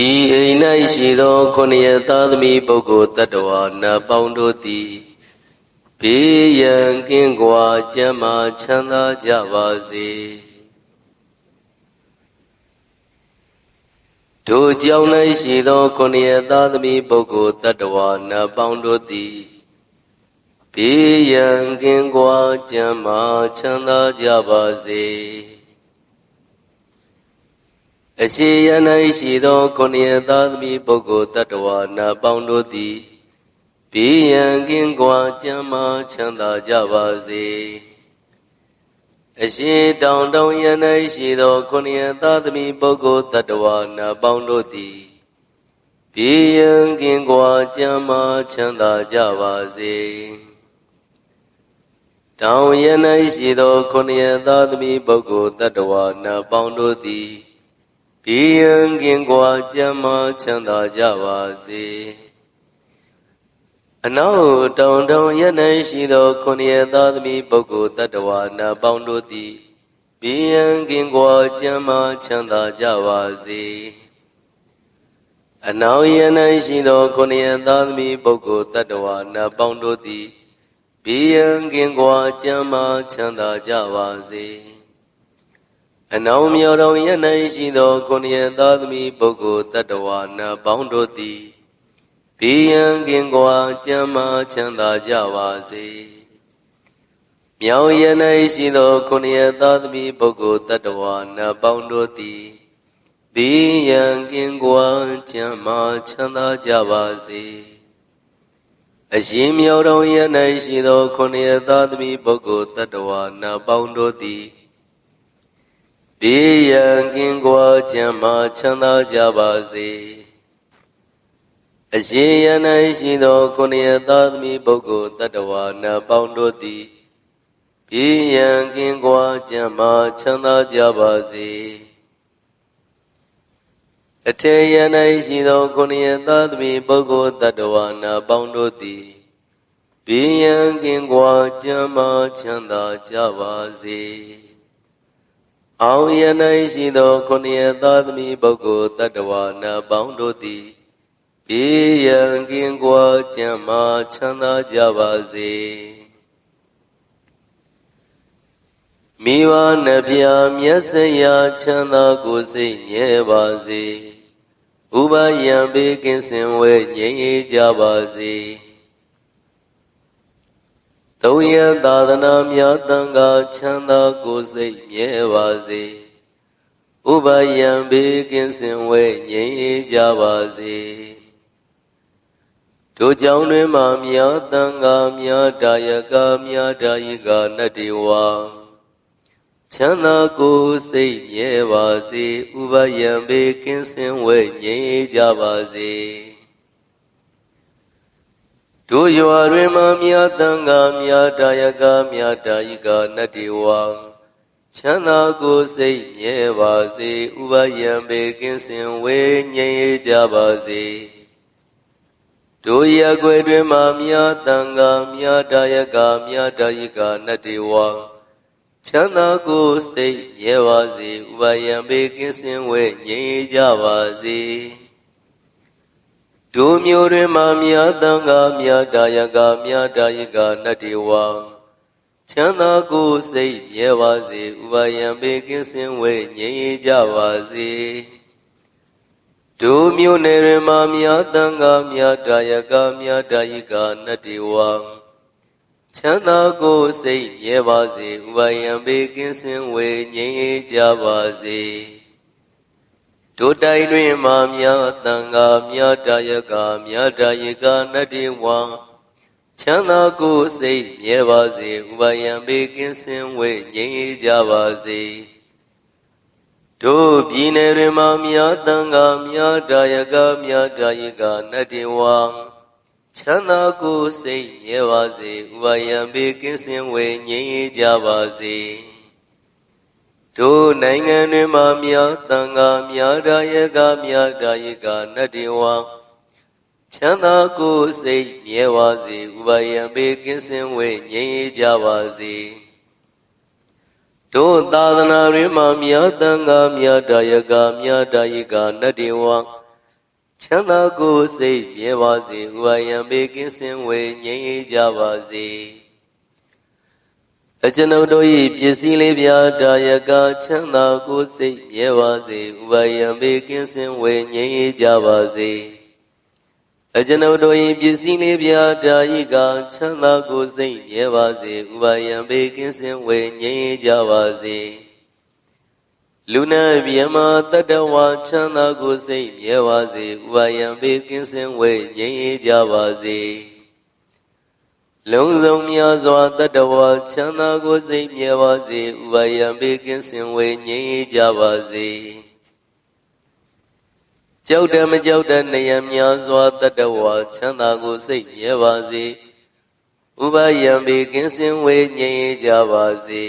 ဤအိမ်၌ရှိသောခொနည်းသားသမီးပုဂ္ဂိုလ်တ attva နတ်ပေါင်းတို့သည်ဘေးရန်ကင်းကွာကျမ်းမာချမ်းသာကြပါစေတို့ကြောင့်၌ရှိသောခொနည်းသားသမီးပုဂ္ဂိုလ်တ attva နတ်ပေါင်းတို့သည်ဘေးရန်ကင်းကွာကျမ်းမာချမ်းသာကြပါစေ အရှိယ၌ရှိသောခொနည်းသားသမီးပုဂ္ဂိုလ်တ attva နာပေါင်းတို့သည်ဘေးရန်ကင်းကွာကျမ်းမာချမ်းသာကြပါစေအရှိတောင်တောင်ယ၌ရှိသောခொနည်းသားသမီးပုဂ္ဂိုလ်တ attva နာပေါင်းတို့သည်ဘေးရန်ကင်းကွာကျမ်းမာချမ်းသာကြပါစေတောင်ယ၌ရှိသောခொနည်းသားသမီးပုဂ္ဂိုလ်တ attva နာပေါင်းတို့သည် ဘီယံကင်ကွာကြမ်းမာချမ်းသာကြပါစေအနောက်တောင်တောင်ရ၌ရှိသောခொနည်းသားသမီးပုဂ္ဂိုလ်တ attva နာပေါင်းတို့သည်ဘီယံကင်ကွာကြမ်းမာချမ်းသာကြပါစေအနောက်ရ၌ရှိသောခொနည်းသားသမီးပုဂ္ဂိုလ်တ attva နာပေါင်းတို့သည်ဘီယံကင်ကွာကြမ်းမာချမ်းသာကြပါစေ အနောင်မြော်တော်ရ၌ရှိသောခொနည်းသားသမီးပုဂ္ဂိုလ်တ attva နာပေါင်းတို့သည်ဘေးရန်ကင်ကွာကြမ်းမာချမ်းသာကြပါစေမြောင်ရ၌ရှိသောခொနည်းသားသမီးပုဂ္ဂိုလ်တ attva နာပေါင်းတို့သည်ဘေးရန်ကင်ကွာကြမ်းမာချမ်းသာကြပါစေအရှင်မြော်တော်ရ၌ရှိသောခொနည်းသားသမီးပုဂ္ဂိုလ်တ attva နာပေါင်းတို့သည် ဘေးရန်ကင်းကွာကြံမာချမ်းသာကြပါစေအရှိယ၌ရှိသောခုနှစ်ရသားသမီးပုဂ္ဂိုလ်တ attva နာပေါင်းတို့သည်ဘေးရန်ကင်းကွာကြံမာချမ်းသာကြပါစေအထေယ၌ရှိသောခုနှစ်ရသားသမီးပုဂ္ဂိုလ်တ attva နာပေါင်းတို့သည်ဘေးရန်ကင်းကွာကြံမာချမ်းသာကြပါစေ အောင်ရ၌ရှိသောခொနည်းသားသမီးပုဂ္ဂိုလ်တ attva နာပေါင်းတို့သည်ဘေးရန်ကင်းကွာကြံ့မာချမ်းသာကြပါစေမိဘနှဖျားမျက်စရာချမ်းသာကိုစိတ်ငြဲပါစေဥပယံဘေးကင်းစင်ဝဲငြိမ်းအေးကြပါစေ သုံးရသာသနာများတန်ခါချမ်းသာကိုယ်စိတ်မြဲပါစေဥပယံဘေးကင်းစင်ဝဲငြိမ်းအေးကြပါစေတို့ကြောင့်တွင်မှမြာတန်ခါမြာတာယကမြာတာယိကနတ္တိဝါချမ်းသာကိုယ်စိတ်မြဲပါစေဥပယံဘေးကင်းစင်ဝဲငြိမ်းအေးကြပါစေ တို့ရွာတွင်မှမြတ်တန်ခါမြတ်တာယကမြတ်တာယိကနတ္တိဝံချမ်းသာကိုယ်စိတ်မြဲပါစေဥပယံပေကင်းစင်ဝေငြိမ်းကြပါစေတို့ရကွယ်တွင်မှမြတ်တန်ခါမြတ်တာယကမြတ်တာယိကနတ္တိဝံချမ်းသာကိုယ်စိတ်မြဲပါစေဥပယံပေကင်းစင်ဝေငြိမ်းကြပါစေ ဒုမျိုးတွင်မှမြတ်တန်ခါမြတ်တာယကမြတ်တာယကနတ္တိဝံချမ်းသာကိုယ်စိတ်မြဲပါစေဥပါယံပေကင်းစင်ဝေငြိမ်းကြပါစေဒုမျိုးနယ်တွင်မှမြတ်တန်ခါမြတ်တာယကမြတ်တာယကနတ္တိဝံချမ်းသာကိုယ်စိတ်မြဲပါစေဥပါယံပေကင်းစင်ဝေငြိမ်းကြပါစေ တို့တိုင်တွင်မှမြတ်တန်ခါမြတ်တာယကမြတ်တာယကနတ္တိဝံချမ်းသာကိုယ်စိတ်မြဲပါစေဥပါယံဘေကင်းစင်ဝေငြိမ်းကြပါစေတို့ပြည်နယ်တွင်မှမြတ်တန်ခါမြတ်တာယကမြတ်တာယကနတ္တိဝံချမ်းသာကိုယ်စိတ်မြဲပါစေဥပါယံဘေကင်းစင်ဝေငြိမ်းကြပါစေ တို့နိုင်ငံတွင်မှမြတ်တန်ခါမြတ်တာယကမြတ်တာယကနတ္တိဝံချမ်းသာကိုယ်စိတ်မြဲပါစေဥပါယံပေကင်းစင်ဝေငြိမ်းကြပါစေတို့သာသနာတွင်မှမြတ်တန်ခါမြတ်တာယကမြတ်တာယကနတ္တိဝံချမ်းသာကိုယ်စိတ်မြဲပါစေဥပါယံဘေကင်းစင်ဝေငြိမ်းအေးကြပါစေ အကျွန်ုပ်တို့၏ပစ္စည်းလေးပြာတာယကချမ်းသာကိုယ်စိတ်မြဲပါစေဥပါယံဘေကင်းစင်ဝေငြိမ်းအေးကြပါစေအကျွန်ုပ်တို့၏ပစ္စည်းလေးပြာတာယကချမ်းသာကိုယ်စိတ်မြဲပါစေဥပါယံဘေကင်းစင်ဝေငြိမ်းအေးကြပါစေလူနာမြမတတဝါချမ်းသာကိုယ်စိတ်မြဲပါစေဥပါယံဘေကင်းစင်ဝေငြိမ်းအေးကြပါစေ လုံးစုံများစွာတတဝါချမ်းသာကိုယ်စိတ်မြဲပါစေဥပါယံဘေကင်းစင်ဝေငြိမ်းအေးကြပါစေကြောက်တယ်မကြောက်တဲ့နေရများစွာတတဝါချမ်းသာကိုယ်စိတ်မြဲပါစေဥပါယံဘေကင်းစင်ဝေငြိမ်းအေးကြပါစေ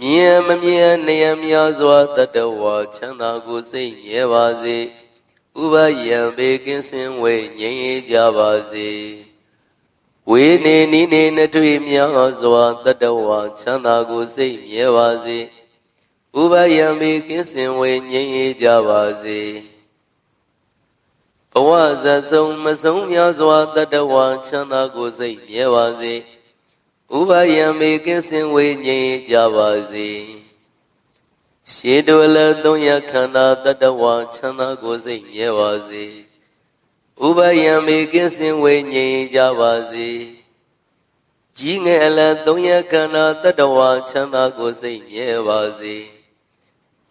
မြင်မမြင်နေရများစွာတတဝါချမ်းသာကိုစိတ်မြဲပါစေ ဥပယံဘေကင်းစင်ဝေငြိမ်းအေးကြပါစေဝေနေနိနေနှထွေများစွာတတဝါချမ်းသာကိုစိတ်မြဲပါစေဥပယံဘေကင်းစင်ဝေငြိမ်းအေးကြပါစေဘဝဇတ်ဆုံးမဆုံးများစွာတတဝါချမ်းသာကိုစိတ်မြဲပါစေဥပယံမေကင်းစင်ဝေငြိမ်ကြပါစေ ရှေတုလည်းသုံးရခန္ဓာတတဝါချမ်းသာကိုစိတ်မြဲပါစေဥပယံမေကင်းစင်ဝေငြိမ်ကြပါစေကြီးငယ်အလတ်သုံးရခန္ဓာတတဝါချမ်းသာကိုစိတ်မြဲပါစေ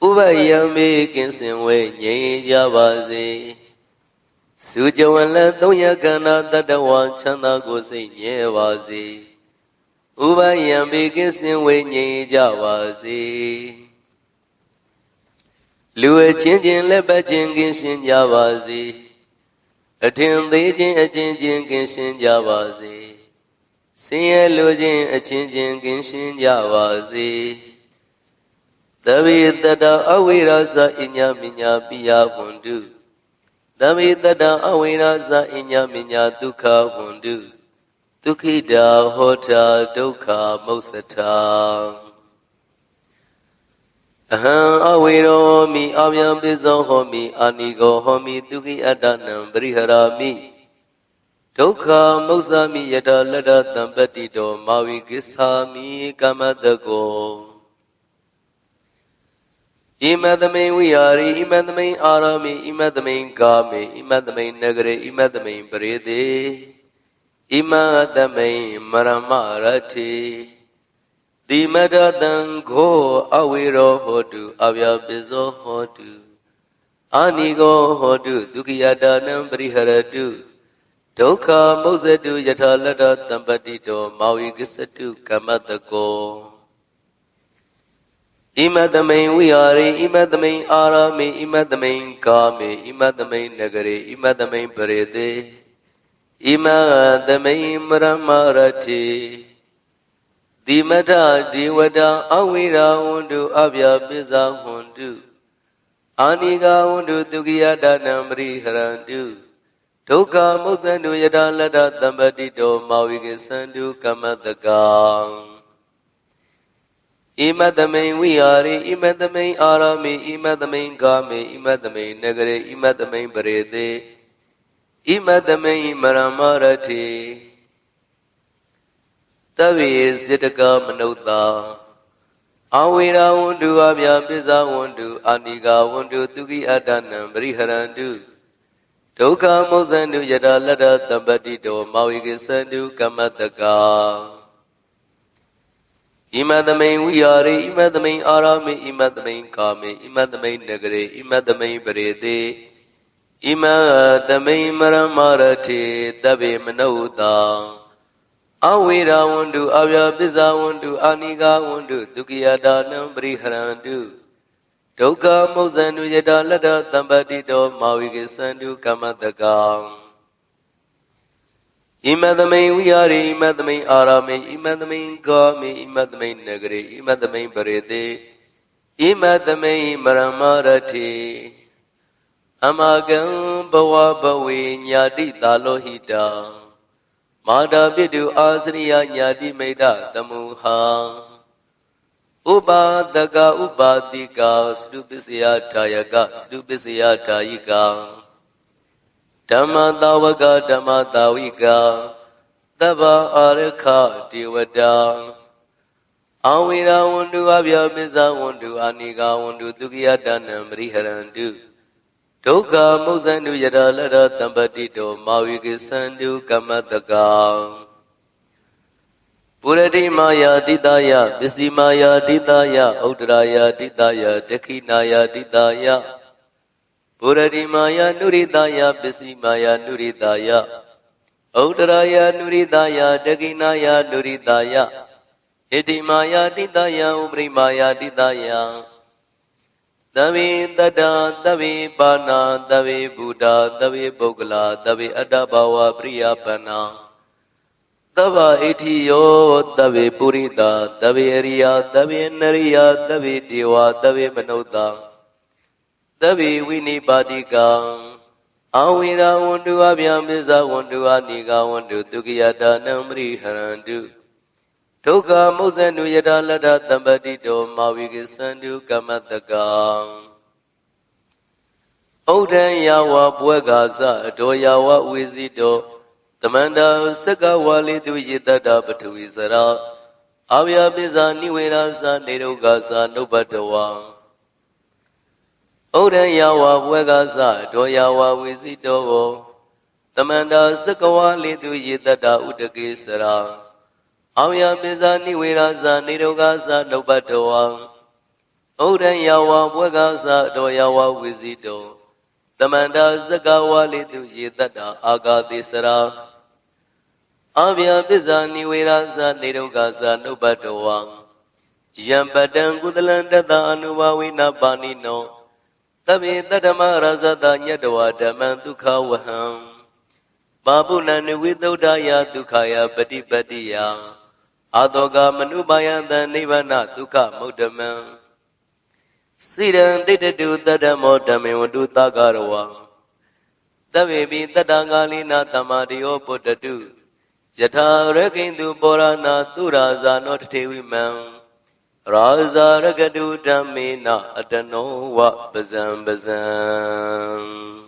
ဥပယံမေကင်းစင်ဝေငြိမ်ကြပါစေစုကြဝလည်းသုံးရခန္ဓာတတဝါချမ်းသာကိုစိတ်မြဲပါစေဥပယံဘေကင်းစင်ဝေငြိမ်ကြပါစေ လူအချင်းချင်းလက်ပတ်ချင်းကင်းရှင်းကြပါစေအထင်သေးခြင်းအချင်းချင်းကင်းရှင်းကြပါစေဆင်းရဲလိုခြင်းအချင်းချင်းကင်းရှင်းကြပါစေသဗ္ဗေတတအဝိရဇအညာမညာပိယဝန္တုသဗ္ဗေတတအဝိရဇအညာမညာဒုက္ခဝန္တုဒုက္ခိတာဟောတာဒုက္ခမုစ္စထာ အဟံအဝေရောမိအဗျံပိဇောဟောမိအာနိကောဟောမိဒုက္ခိအတ္တနံပရိဟရာမိဒုက္ခမုစ္ဆာမိယတလတ္တတံပတ္တိတောမာဝိကိသာမိကမတကောဣမသမိန်ဝိဟာရိဣမသမိန်အာရမိဣမသမိန်ကာမေဣမသမိန်နဂရေဣမသမိန်ပရိသေဣမသမိန်မရမရတိတိ မတတံခောအဝေရောဟောတုအဗျာပိဇောဟောတုအာနိကောဟောတုဒုက္ခယတာနံပရိဟရတုဒုက္ခမုစ္ဆတုယထာလတ္တတံပတိတောမောဝိကစ္စတုကမ္မတကောဣမတမိန်ဝိဟာရိဣမတမိန်အာရမေဣမတမိန်ကာမေဣမတမိန်နဂရေဣမတမိန်ပရေတေဣမသမိမရမရတိ တိမထဒီဝတအဝိရာဝန္တုအဗျာပိဇာဝန္တုအာနိကဝန္တုဒုက္ခယတနံပရိဟရန္တုဒုက္ခမုစ္ဆန္တုယတလတ္တသမ္ပတိတောမာဝိကသန္တုကမ္မတကံဣမတမိန်ဝိဟာရိဣမတမိန်အာရမေဣမတမိန်ကာမေဣမတမိန်နဂရေဣမတမိန်ပရေတေဣမတမိမရမရတိ တဗ္ဗေစေတကမနုဿာအဝေရာဝန္တုအဗျာပိဇာဝန္တုအာနိကာဝန္တုသူကိအတ္တနံပရိဟရန္တုဒုက္ခမုဇ္ဇန္တုယတလတ္တတပ္ပတိတောမောဝိကိသန္တုကမ္မတကာဣမတမိန်ဝိဟာရိဣမတမိန်အာရမေဣမတမိန်ကာမေဣမတမိန်နဂရေဣမတမိန်ပရေတေဣမသမိမရမရတိတဗေမနုဿာ အဝေရာဝန္တုအဗျာပစ္ဆဝန္တုအာနိကဝန္တုဒုက္ခယတာနံပရိဟရန္တုဒုက္ခမုဇ္ဇန္တုယတာလတ္တတံပတိတောမာဝိကေသန္တုကမ္မတကံဣမသမိန်ဝိဟာရိဣမသမိန်အာရမေဣမသမိန်ကာမေဣမသမိန်နဂရေဣမသမိန်ပရေတေဣမသမိန်မရမရတိအမကံဘဝဘဝေညာတိတာလောဟိတာ မာတာပိတုအာစရိယညာတိမိတ်တသမုဟာဥပါဒကဥပါတိကာသတုပစ္စယထာယကသတုပစ္စယထာယိကာဓမ္မတာဝကဓမ္မတာဝိကာသဗ္ဗအာရခတေဝတာအဝိရာဝန္တုအဗျာပိဇဝန္တုအာနိကဝန္တုဒုက္ခိယတနံပရိဟရန္တု ဒုက္ခမုဇ္ဇန္တုယရလရတံပတိတောမာဝိကိသန္တုကမ္မတကံပုရတိမာယာတိတယပစ္စည်းမာယာတိတယဥဒ္ဒရာယာတိတယဒခိနာယာတိတယပုရတိမာယာနုရိတယပစ္စည်းမာယာနုရိတယဥဒ္ဒရာယာနုရိတယဒခိနာယာနုရိတယဣတိမာယာတိတယဥပရိမာယာတိတယ သဗ္ဗေတတ္တသဗ္ဗေပါဏာသဗ္ဗေဘုဒ္ဓသဗ္ဗေပုဂ္ဂလာသဗ္ဗေအတ္တဘာဝပရိယပဏ္ဏသဗ္ဗဣတိယောသဗ္ဗေပုရိတာသဗ္ဗေအရိယသဗ္ဗေနရိယသဗ္ဗေဒေဝသဗ္ဗေမနုဿာသဗ္ဗေဝိနိပါတိကံအဝိရာဝန္တုအဗျံပိဇဝန္တုအနိကဝန္တုဒုက္ခယတာနံပရိဟရန္တု ဒုက္ခမုဇ္ဇနုယတာလတ္တသမ္ပတိတောမာဝိကိသန္တုကမ္မတကံဩဒံယဝဘွဲကာသအတော်ယဝဝေစီတောတမန္တာစက္ကဝါလိတုယေတတပထဝီစရာအာဗျာပိဇာနိဝေရာသနေရုဂါသနုပတဝံဩဒံယဝဘွဲကာသအတော်ယဝဝေစီတောတမန္တာစက္ကဝါလိတုယေတတဥတကေစရာ အောင်ယပိဇာနိဝေရာဇာနေရုဂါဇာနုပ္ပတဝံဩဒံယဝဘွဲကာဇာတောယဝဝိဇိတောတမန္တာဇကဝါလိတုယေတတအာဂာတိစရာအဗျာပိဇာနိဝေရာဇာနေရုဂါဇာနုပ္ပတဝံယံပတံကုသလံတတအနုဘဝိနပါဏိနောတဗေတတ္တမရဇတညတဝဓမ္မံဒုက္ခဝဟံပါပုဏ္ဏဝိသုဒ္ဓယဒုက္ခယပฏิပတ္တိယ အာတောကမနုပါယံတနိဗ္ဗာနဒုက္ခမုဒ္ဓမံစိရံတိတတုတတ္တမောဓမေဝတုသကရဝံတဗေပိတတ္တကာလိနာတမတိယောပုတ္တတုယထာရကိန္တုပောရဏသူရာဇာနောတထေဝိမံရာဇာရကတုဓမ္မေနအတနောဝပဇံပဇံ